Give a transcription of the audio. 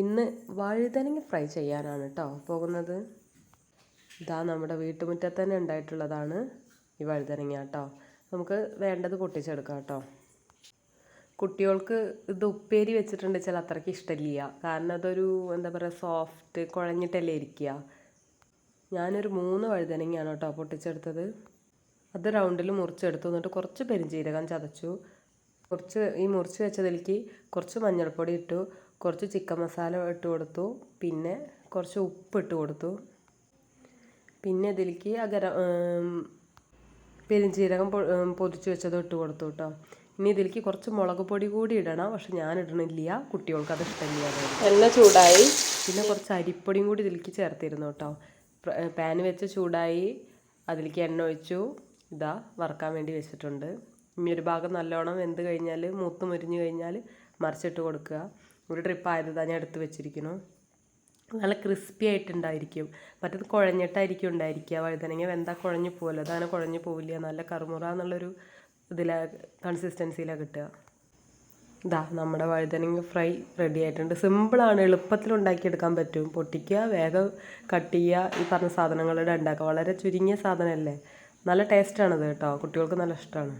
ഇന്ന് വഴുതനങ്ങ ഫ്രൈ ചെയ്യാനാണ് കേട്ടോ പോകുന്നത്. ഇതാ നമ്മുടെ വീട്ടുമുറ്റത്ത് തന്നെ ഉണ്ടായിട്ടുള്ളതാണ് ഈ വഴുതനങ്ങ കേട്ടോ നമുക്ക് വേണ്ടത് പൊട്ടിച്ചെടുക്കാം കേട്ടോ കുട്ടികൾക്ക് ഇത് ഉപ്പേരി വെച്ചിട്ടുണ്ട് ചില അത്രയ്ക്ക് ഇഷ്ടമില്ല. കാരണം അതൊരു എന്താ പറയുക സോഫ്റ്റ് കുഴഞ്ഞിട്ടല്ലേ ഇരിക്കുക. ഞാനൊരു മൂന്ന് വഴുതനങ്ങയാണ് കേട്ടോ പൊട്ടിച്ചെടുത്തത്. അത് റൗണ്ടിൽ മുറിച്ചെടുത്തു. എന്നിട്ട് കുറച്ച് പെരിഞ്ചീരകം ചതച്ചു. കുറച്ച് ഈ മുറിച്ച് വെച്ചതിലേക്ക് കുറച്ച് മഞ്ഞൾപ്പൊടി ഇട്ടു കുറച്ച് ചിക്കൻ മസാല ഇട്ട് കൊടുത്തു പിന്നെ കുറച്ച് ഉപ്പ് ഇട്ട് കൊടുത്തു. പിന്നെ ഇതിലേക്ക് ആ പെരുംജീരകം പൊതിച്ച് വെച്ചത് ഇട്ട് കൊടുത്തു കേട്ടോ ഇനി ഇതിലേക്ക് കുറച്ച് മുളക് പൊടി കൂടി ഇടണം. പക്ഷെ ഞാൻ ഇടണില്ല. കുട്ടികൾക്ക് അത് ഇഷ്ടമില്ല എണ്ണ ചൂടായി. പിന്നെ കുറച്ച് അരിപ്പൊടിയും കൂടി ഇതിലേക്ക് ചേർത്തിരുന്നു കേട്ടോ പാൻ വെച്ച് ചൂടായി. അതിലേക്ക് എണ്ണ ഒഴിച്ചു. ഇതാ വറക്കാൻ വേണ്ടി വെച്ചിട്ടുണ്ട്. ഇനി ഒരു ഭാഗം നല്ലോണം വെന്ത് കഴിഞ്ഞാൽ മൂത്ത് മുരിഞ്ഞ് കഴിഞ്ഞാൽ മറിച്ചിട്ട് കൊടുക്കുക. ഒരു ട്രിപ്പ് ആയതാണ് ഞാൻ എടുത്ത് വെച്ചിരിക്കുന്നു. നല്ല ക്രിസ്പി ആയിട്ടുണ്ടായിരിക്കും. മറ്റത് കുഴഞ്ഞിട്ടായിരിക്കും ഉണ്ടായിരിക്കുക. വഴുതനങ്ങ വെന്താ കുഴഞ്ഞു പോകുമല്ലോ അതങ്ങനെ കുഴഞ്ഞു പോവില്ല. നല്ല കറുമുറ എന്നുള്ളൊരു ഇതിലാ കൺസിസ്റ്റൻസിയിലാണ് കിട്ടുക. ഇതാ നമ്മുടെ വഴുതനങ്ങ ഫ്രൈ റെഡി ആയിട്ടുണ്ട്. സിമ്പിളാണ് എളുപ്പത്തിൽ ഉണ്ടാക്കിയെടുക്കാൻ പറ്റും. പൊട്ടിക്കുക വേഗം കട്ട് ചെയ്യുക ഈ പറഞ്ഞ സാധനങ്ങളുടെ ഉണ്ടാക്കുക. വളരെ ചുരുങ്ങിയ സാധനമല്ലേ? നല്ല ടേസ്റ്റാണിത് കേട്ടോ. കുട്ടികൾക്ക് നല്ല ഇഷ്ടമാണ്.